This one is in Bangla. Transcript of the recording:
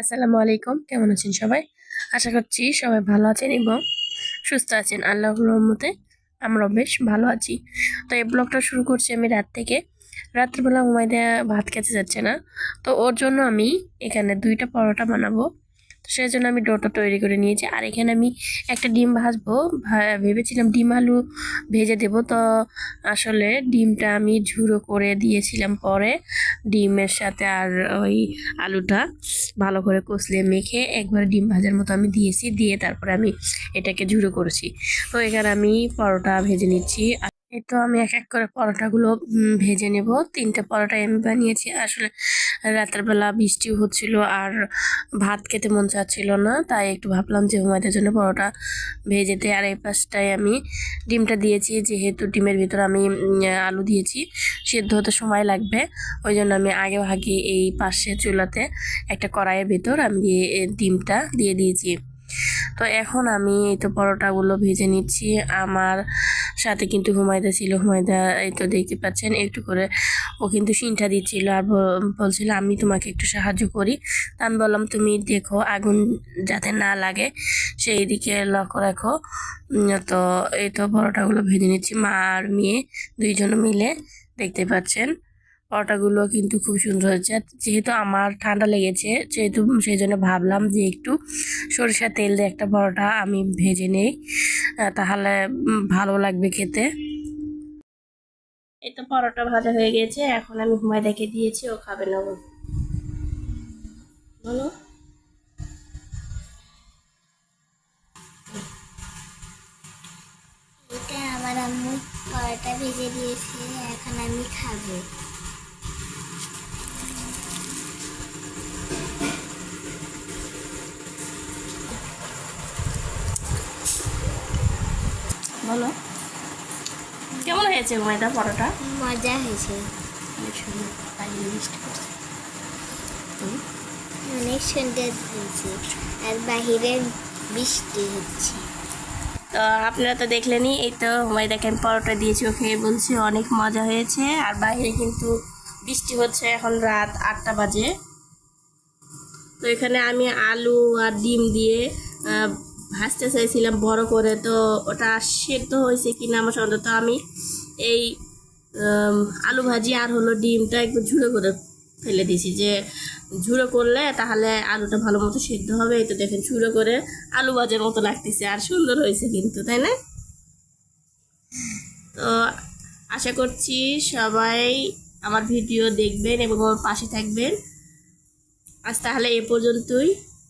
আসসালামু আলাইকুম। কেমন আছেন সবাই? আশা করছি সবাই ভালো আছেন এবং সুস্থ আছেন। আল্লাহ রহমতে আমরা বেশ ভালো আছি। তো এই ব্লগটা শুরু করছি আমি রাত থেকে। রাত্রিবেলা হুমায়দা ভাত খেতে যাচ্ছে না। তো ওর জন্য আমি এখানে দুইটা পরোটা বানাবো। তো সেই জন্য আমি ডোটা তৈরি করে নিয়েছি। আর এখানে আমি একটা ডিম ভাজবো। ভেবেছিলাম ডিম আলু ভেজে দেব। তো আসলে ডিমটা আমি ঝুড়ো করে দিয়েছিলাম পরে। ডিমের সাথে আর ওই আলুটা ভালো করে কষলে মেখে একবার ডিম ভাজার মতো আমি দিয়েছি। দিয়ে তারপরে আমি এটাকে ঝুড়ো করেছি। তো এখানে আমি পরোটা ভেজে নিচ্ছি। তো আমি এক এক করে পরোটাগুলো ভেজে নেব। তিনটে পরোটা আমি বানিয়েছি। আসলে রাতের বেলা বৃষ্টিও হচ্ছিল আর ভাত খেতে মন চাচ্ছিল না, তাই একটু ভাবলাম যে হুমায়দের জন্য পরোটা ভেজে দিই আর এই পাশটায় আমি ডিমটা দিয়েছি। যেহেতু ডিমের ভিতর আমি আলু দিয়েছি, সেদ্ধ হতে সময় লাগবে। ওই জন্য আমি আগে ভাগে এই পাশে চুলাতে একটা কড়াইয়ের ভিতর আমি দিয়ে ডিমটা দিয়ে দিয়েছি। তো এখন আমি এই তো পরোটাগুলো ভেজে নিচ্ছি। আমার সাথে কিন্তু হুমায়দা ছিল। হুমায়দা এই তো দেখতে পাচ্ছেন, একটু করে ও কিন্তু সিনটা দিচ্ছিল আর বলছিল, আমি তোমাকে একটু সাহায্য করি। তা আমি বললাম, তুমি দেখো, আগুন যাতে না লাগে, সেই দিকে লক্ষ্য রাখো। তো এই তো পরোটাগুলো ভেজে নিচ্ছি। মা আর মেয়ে দুইজন মিলে দেখতে পাচ্ছেন। পরোটাগুলো কিন্তু খুব সুন্দর হয়েছে। যেহেতু আমার ঠান্ডা লেগেছে, যেহেতু সেই জন্য ভাবলাম যে একটু সরিষার তেল দিয়ে একটা পরোটা আমি ভেজে নেই তাহলে ভালো লাগবে খেতে। এই তো পরোটা ভাজা হয়ে গেছে, এখন আমি হুমায়দাকে দিয়েছি, ও খাবে না বল। আমার আম্মু পরোটা ভেজে দিয়েছে, এখন আমি খাব। বলো কেমন হয়েছে হুমায়দা পরোটা? মজা হয়েছে। অনেক সুন্দর। অনেক সুন্দর হয়েছে। আর বাহিরে বৃষ্টি হচ্ছে। তো আপনারা তো দেখলেনই এই তো হুমায়দাকে আমি পরোটা দিয়েছি ওকে খেয়ে বলছি অনেক মজা হয়েছে। আর বাইরে কিন্তু বৃষ্টি হচ্ছে এখন রাত আটটা বাজে। তো এখানে আমি আলু আর ডিম দিয়ে ভাজতে চাইছিলাম, বড় করে তো ওটা সেদ্ধ হয়েছে কি না আমার সন্দেহ। তো আমি এই আলু ভাজি আর হলো ডিমটা একটু ঝুড়ো করে ফেলে দিয়েছি যে ঝুড়ো করলে তাহলে আলুটা ভালো মতো সেদ্ধ হবে। এই তো দেখেন ঝুড়ো করে আলু ভাজার মতো লাগতেছে আর সুন্দর হয়েছে কিন্তু, তাই না? তো আশা করছি সবাই আমার ভিডিও দেখবেন এবং আমার পাশে থাকবেন। আজ তাহলে এ পর্যন্তই।